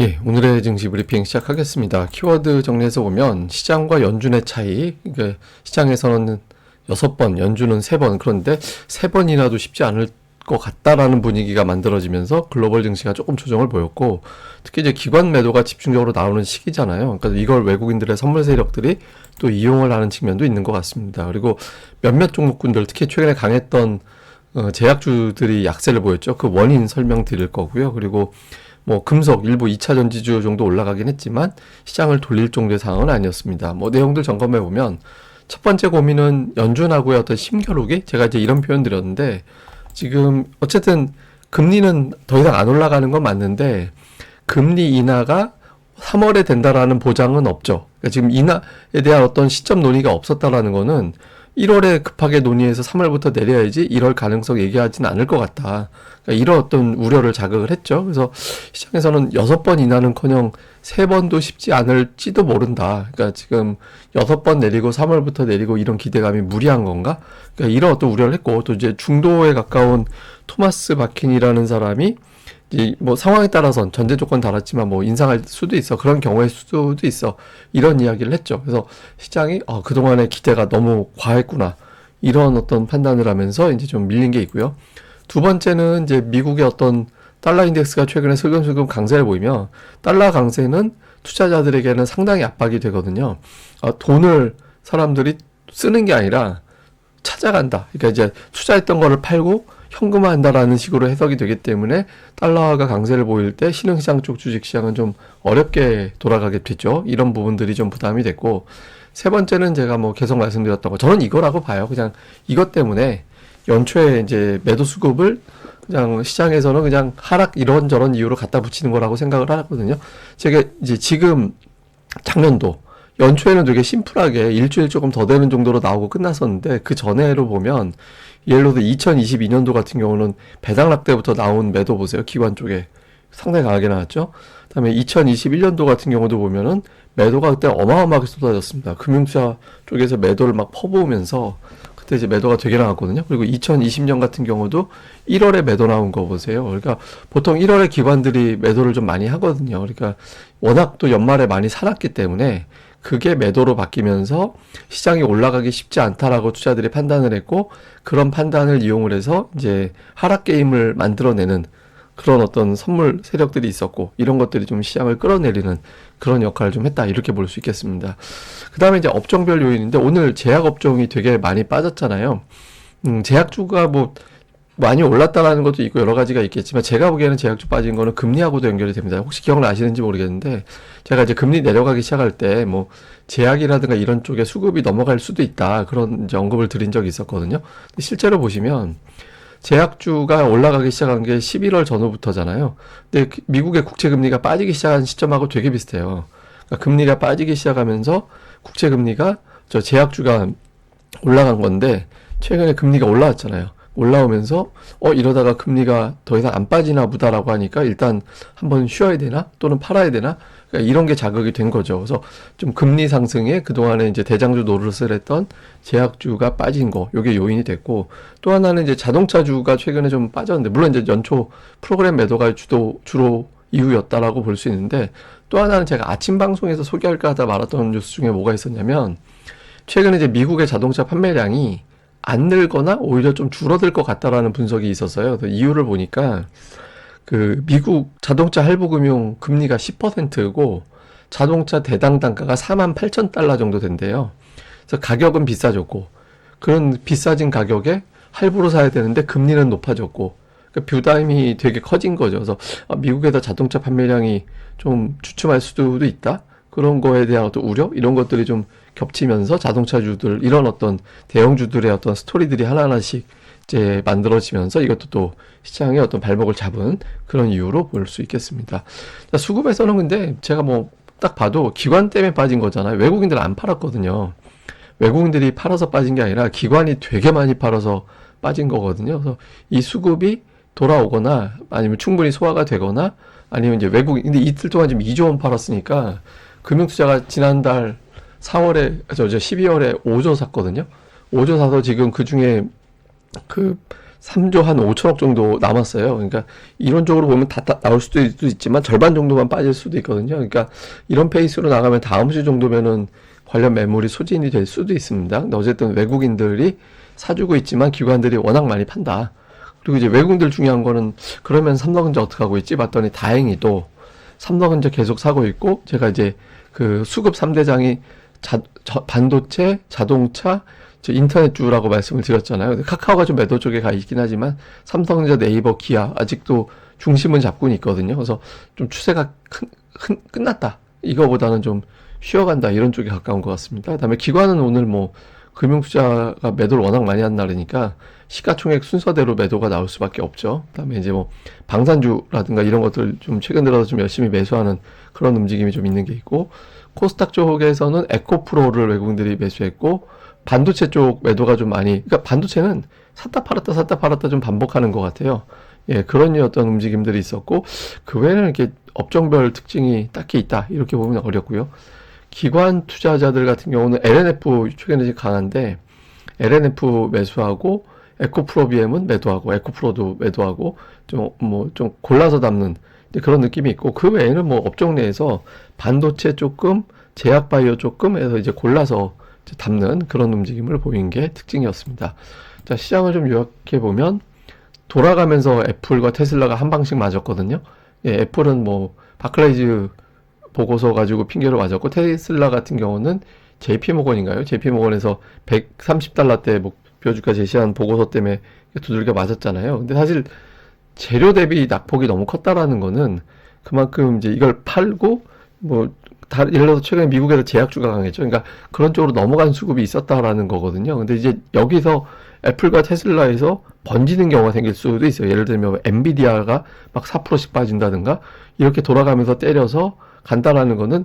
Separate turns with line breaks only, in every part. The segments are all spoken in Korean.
예, 오늘의 증시 브리핑 시작하겠습니다. 키워드 정리해서 보면 시장과 연준의 차이, 이게 시장에서는 여섯 번, 연준은 세 번, 그런데 세 번이나도 쉽지 않을 것 같다라는 분위기가 만들어지면서 글로벌 증시가 조금 조정을 보였고, 특히 이제 기관 매도가 집중적으로 나오는 시기잖아요. 그러니까 이걸 외국인들의 선물 세력들이 또 이용을 하는 측면도 있는 것 같습니다. 그리고 몇몇 종목군들, 특히 최근에 강했던 어, 제약주들이 약세를 보였죠. 그 원인 설명드릴 거고요. 그리고 뭐 금속 일부 2차 전지주 정도 올라가긴 했지만 시장을 돌릴 정도의 상황은 아니었습니다. 뭐 내용들 점검해 보면 첫 번째 고민은 연준하고의 어떤 심겨루기 제가 이제 이런 표현 드렸는데 지금 어쨌든 금리는 더 이상 안 올라가는 건 맞는데 금리 인하가 3월에 된다라는 보장은 없죠. 그러니까 지금 인하에 대한 어떤 시점 논의가 없었다라는 거는 1월에 급하게 논의해서 3월부터 내려야지 이럴 가능성 얘기하지는 않을 것 같다. 그러니까 이런 어떤 우려를 자극을 했죠. 그래서 시장에서는 여섯 번 인하는커녕 세 번도 쉽지 않을지도 모른다. 그러니까 지금 여섯 번 내리고 3월부터 내리고 이런 기대감이 무리한 건가? 그러니까 이런 어떤 우려를 했고 또 이제 중도에 가까운 토마스 바킨이라는 사람이 이제 뭐 상황에 따라선 전제 조건 달았지만 뭐 인상할 수도 있어 그런 경우의 수도 있어 이런 이야기를 했죠. 그래서 시장이 어, 그 동안의 기대가 너무 과했구나 이런 어떤 판단을 하면서 이제 좀 밀린 게 있고요. 두 번째는 이제 미국의 어떤 달러 인덱스가 최근에 슬금슬금 강세를 보이며 달러 강세는 투자자들에게는 상당히 압박이 되거든요. 어, 돈을 사람들이 쓰는 게 아니라 찾아간다. 그러니까 이제 투자했던 거를 팔고 현금화한다라는 식으로 해석이 되기 때문에 달러가 강세를 보일 때 신흥시장 쪽 주식시장은 좀 어렵게 돌아가게 됐죠. 이런 부분들이 좀 부담이 됐고 세 번째는 제가 뭐 계속 말씀드렸던 거 저는 이거라고 봐요. 그냥 이것 때문에 연초에 이제 매도 수급을 그냥 시장에서는 그냥 하락 이런저런 이유로 갖다 붙이는 거라고 생각을 하거든요. 제가 이제 지금 작년도 연초에는 되게 심플하게 일주일 조금 더 되는 정도로 나오고 끝났었는데 그 전에로 보면 예를 들어 2022년도 같은 경우는 배당락 때부터 나온 매도 보세요. 기관 쪽에 상당히 강하게 나왔죠. 그다음에 2021년도 같은 경우도 보면은 매도가 그때 어마어마하게 쏟아졌습니다. 금융투자 쪽에서 매도를 막 퍼부으면서 그때 이제 매도가 되게 나왔거든요. 그리고 2020년 같은 경우도 1월에 매도 나온 거 보세요. 그러니까 보통 1월에 기관들이 매도를 좀 많이 하거든요. 그러니까 워낙 또 연말에 많이 살았기 때문에 그게 매도로 바뀌면서 시장이 올라가기 쉽지 않다라고 투자들이 판단을 했고 그런 판단을 이용을 해서 이제 하락 게임을 만들어내는 그런 어떤 선물 세력들이 있었고 이런 것들이 좀 시장을 끌어내리는 그런 역할을 좀 했다 이렇게 볼 수 있겠습니다. 그 다음에 이제 업종별 요인인데 오늘 제약 업종이 되게 많이 빠졌잖아요. 음, 제약주가 뭐 많이 올랐다라는 것도 있고 여러 가지가 있겠지만 제가 보기에는 제약주 빠진 거는 금리하고도 연결이 됩니다. 혹시 기억나시는지 모르겠는데 제가 이제 금리 내려가기 시작할 때 뭐 제약이라든가 이런 쪽에 수급이 넘어갈 수도 있다 그런 이제 언급을 드린 적이 있었거든요. 실제로 보시면 제약주가 올라가기 시작한 게 11월 전후부터잖아요. 근데 그 미국의 국채 금리가 빠지기 시작한 시점하고 되게 비슷해요. 그러니까 금리가 빠지기 시작하면서 국채 금리가 저 제약주가 올라간 건데 최근에 금리가 올라왔잖아요. 올라오면서 어 이러다가 금리가 더 이상 안 빠지나 보다라고 하니까 일단 한번 쉬어야 되나 또는 팔아야 되나 그러니까 이런 게 자극이 된 거죠. 그래서 좀 금리 상승에 그동안에 이제 대장주 노릇을 했던 제약주가 빠진 거 요게 요인이 됐고 또 하나는 이제 자동차주가 최근에 좀 빠졌는데 물론 이제 연초 프로그램 매도가 주도 주로 이유였다라고 볼 수 있는데 또 하나는 제가 아침 방송에서 소개할까 하다 말았던 뉴스 중에 뭐가 있었냐면 최근에 이제 미국의 자동차 판매량이 안 늘거나 오히려 좀 줄어들 것 같다라는 분석이 있었어요. 그 이유를 보니까 그 미국 자동차 할부금융 금리가 10%고 자동차 대당 단가가 4만 8천 달러 정도 된대요. 그래서 가격은 비싸졌고 그런 비싸진 가격에 할부로 사야 되는데 금리는 높아졌고 그러니까 뷰다임이 되게 커진 거죠. 그래서 아, 미국에서 자동차 판매량이 좀 주춤할 수도 있다. 그런 거에 대한 어떤 우려 이런 것들이 좀 겹치면서 자동차주들 이런 어떤 대형주들의 어떤 스토리들이 하나하나씩 이제 만들어지면서 이것도 또 시장의 어떤 발목을 잡은 그런 이유로 볼 수 있겠습니다. 자, 수급에서는 근데 제가 뭐 딱 봐도 기관 때문에 빠진 거잖아요. 외국인들 안 팔았거든요. 외국인들이 팔아서 빠진 게 아니라 기관이 되게 많이 팔아서 빠진 거거든요. 그래서 이 수급이 돌아오거나 아니면 충분히 소화가 되거나 아니면 이제 외국인 근데 이틀 동안 지금 2조 원 팔았으니까 금융 투자가 지난달 4월에 저, 저 12월에 5조 샀거든요. 5조 사서 지금 그 중에 그 3조 한 5천억 정도 남았어요. 그러니까 이론적으로 보면 다, 다 나올 수도 있- 있지만 절반 정도만 빠질 수도 있거든요. 그러니까 이런 페이스로 나가면 다음 주 정도면은 관련 매물이 소진이 될 수도 있습니다. 근데 어쨌든 외국인들이 사주고 있지만 기관들이 워낙 많이 판다. 그리고 이제 외국인들 중요한 거는 그러면 삼성전자 어떻게 하고 있지? 봤더니 다행히도 삼성전자 계속 사고 있고 제가 이제 그 수급 3대장이 자, 저- 반도체, 자동차, 저 인터넷주라고 말씀을 드렸잖아요. 카카오가 좀 매도 쪽에 가 있긴 하지만 삼성전자, 네이버, 기아 아직도 중심은 잡고는 있거든요. 그래서 좀 추세가 큰, 큰- 끝났다. 이거보다는 좀 쉬어간다 이런 쪽에 가까운 것 같습니다. 그다음에 기관은 오늘 뭐 금융투자가 매도를 워낙 많이 한 날이니까 시가총액 순서대로 매도가 나올 수밖에 없죠. 그다음에 이제 뭐 방산주라든가 이런 것들 좀 최근 들어서 좀 열심히 매수하는 그런 움직임이 좀 있는 게 있고 코스닥 쪽에서는 에코프로를 외국인들이 매수했고 반도체 쪽 매도가 좀 많이 그러니까 반도체는 샀다 팔았다 샀다 팔았다 좀 반복하는 것 같아요. 예, 그런 어떤 움직임들이 있었고 그 외에는 이렇게 업종별 특징이 딱히 있다 이렇게 보면 어렵고요. 기관 투자자들 같은 경우는 LNF 최근에 강한데 LNF 매수하고 에코프로비엠은 매도하고 에코프로도 매도하고 좀 뭐 좀 골라서 담는 그런 느낌이 있고 그 외에는 뭐 업종 내에서 반도체 조금 제약 바이오 조금 해서 이제 골라서 이제 담는 그런 움직임을 보인 게 특징이었습니다. 자 시장을 좀 요약해 보면 돌아가면서 애플과 테슬라가 한 방씩 맞았거든요. 예, 애플은 뭐 바클레이즈 보고서 가지고 핑계를 맞았고 테슬라 같은 경우는 JP 모건인가요? JP 모건에서 130달러대 목표 주가 제시한 보고서 때문에 두들겨 맞았잖아요. 근데 사실 재료 대비 낙폭이 너무 컸다라는 거는 그만큼 이제 이걸 팔고 뭐 다, 예를 들어서 최근에 미국에서 제약주가 강했죠. 그러니까 그런 쪽으로 넘어간 수급이 있었다라는 거거든요. 근데 이제 여기서 애플과 테슬라에서 번지는 경우가 생길 수도 있어요. 예를 들면 엔비디아가 막 4%씩 빠진다든가 이렇게 돌아가면서 때려서 간다라는 거는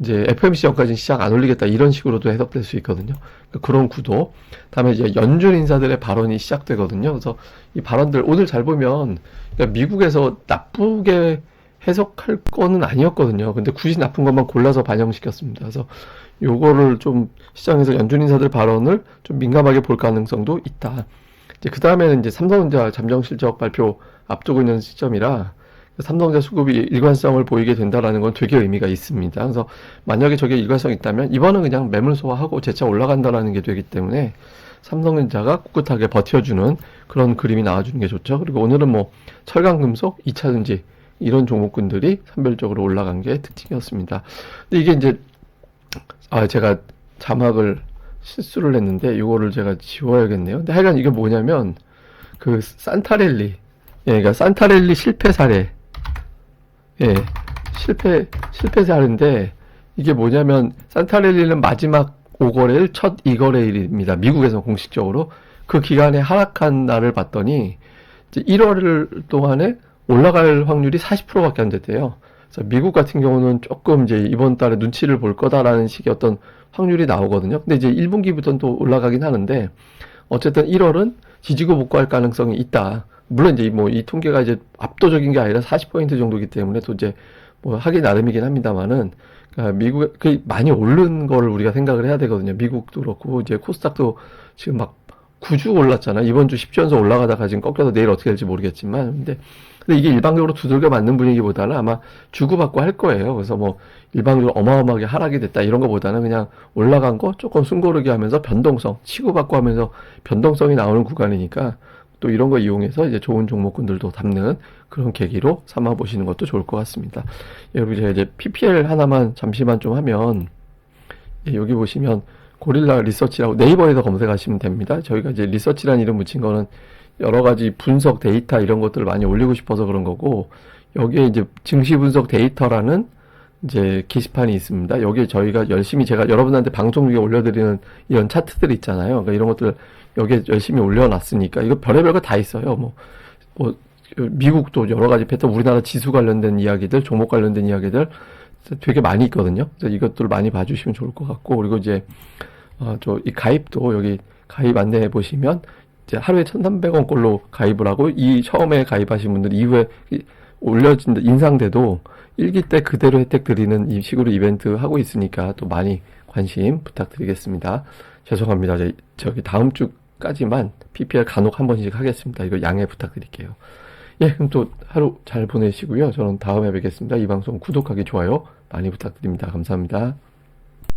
이제 FMC형까지는 시장 안 올리겠다 이런 식으로도 해석될 수 있거든요. 그런 구도. 다음에 이제 연준 인사들의 발언이 시작되거든요. 그래서 이 발언들 오늘 잘 보면 그러니까 미국에서 나쁘게 해석할 거는 아니었거든요. 근데 굳이 나쁜 것만 골라서 반영시켰습니다. 그래서 요거를 좀 시장에서 연준 인사들 발언을 좀 민감하게 볼 가능성도 있다. 이제 그 다음에는 이제 삼성전자 잠정 실적 발표 앞두고 있는 시점이라 삼성전자 수급이 일관성을 보이게 된다라는 건 되게 의미가 있습니다. 그래서 만약에 저게 일관성이 있다면 이번은 그냥 매물 소화하고 재차 올라간다라는 게 되기 때문에 삼성전자가 꿋꿋하게 버텨주는 그런 그림이 나와주는 게 좋죠. 그리고 오늘은 뭐 철강 금속, 2차전지 이런 종목군들이 선별적으로 올라간 게 특징이었습니다. 근데 이게 이제 아 제가 자막을 실수를 했는데 이거를 제가 지워야겠네요. 근데 하여간 이게 뭐냐면 그 산타렐리 예, 그러니까 산타렐리 실패 사례 예, 실패 실패 사례인데 이게 뭐냐면 산타렐리는 마지막 5거래일 첫 2거래일입니다. 미국에서 공식적으로 그 기간에 하락한 날을 봤더니 이제 1월 동안에 올라갈 확률이 40%밖에 안 됐대요. 그래서 미국 같은 경우는 조금 이제 이번 달에 눈치를 볼 거다라는 식의 어떤 확률이 나오거든요. 근데 이제 1분기부터는 또 올라가긴 하는데 어쨌든 1월은 지지고 복구할 가능성이 있다. 물론 이제 뭐 이 통계가 이제 압도적인 게 아니라 40% 정도이기 때문에 또 이제 뭐 하기 나름이긴 합니다만은 그러니까 미국 그 많이 오른 거를 우리가 생각을 해야 되거든요. 미국도 그렇고 이제 코스닥도 지금 막 9주 올랐잖아요. 이번 주 10주 연속 올라가다가 지금 꺾여서 내일 어떻게 될지 모르겠지만 근데 근데 이게 일방적으로 두들겨 맞는 분위기보다는 아마 주고받고 할 거예요. 그래서 뭐 일방적으로 어마어마하게 하락이 됐다 이런 거보다는 그냥 올라간 거 조금 숨고르기 하면서 변동성 치고받고 하면서 변동성이 나오는 구간이니까 또 이런 거 이용해서 이제 좋은 종목군들도 담는 그런 계기로 삼아 보시는 것도 좋을 것 같습니다. 여러분 제가 이제 PPL 하나만 잠시만 좀 하면 예, 여기 보시면 고릴라 리서치라고 네이버에서 검색하시면 됩니다. 저희가 이제 리서치라는 이름 붙인 거는 여러 가지 분석 데이터 이런 것들을 많이 올리고 싶어서 그런 거고 여기에 이제 증시 분석 데이터라는 이제 게시판이 있습니다. 여기에 저희가 열심히 제가 여러분한테 방송 중에 올려드리는 이런 차트들 있잖아요. 그러니까 이런 것들 여기에 열심히 올려놨으니까 이거 별의별 거 다 있어요. 뭐, 뭐 미국도 여러 가지 패턴, 우리나라 지수 관련된 이야기들, 종목 관련된 이야기들 되게 많이 있거든요. 그래서 이것들 많이 봐주시면 좋을 것 같고 그리고 이제 어, 저이 가입도 여기 가입 안내해 보시면 이제 하루에 1,300원 꼴로 가입을 하고 이 처음에 가입하신 분들 이후에 이- 올려진 인상돼도 일기 때 그대로 혜택 드리는 이 식으로 이벤트 하고 있으니까 또 많이 관심 부탁드리겠습니다. 죄송합니다. 저, 저기 다음 주 까지만 PPL 간혹 한 번씩 하겠습니다. 이거 양해 부탁드릴게요. 예, 그럼 또 하루 잘 보내시고요. 저는 다음에 뵙겠습니다. 이 방송 구독하기, 좋아요 많이 부탁드립니다. 감사합니다.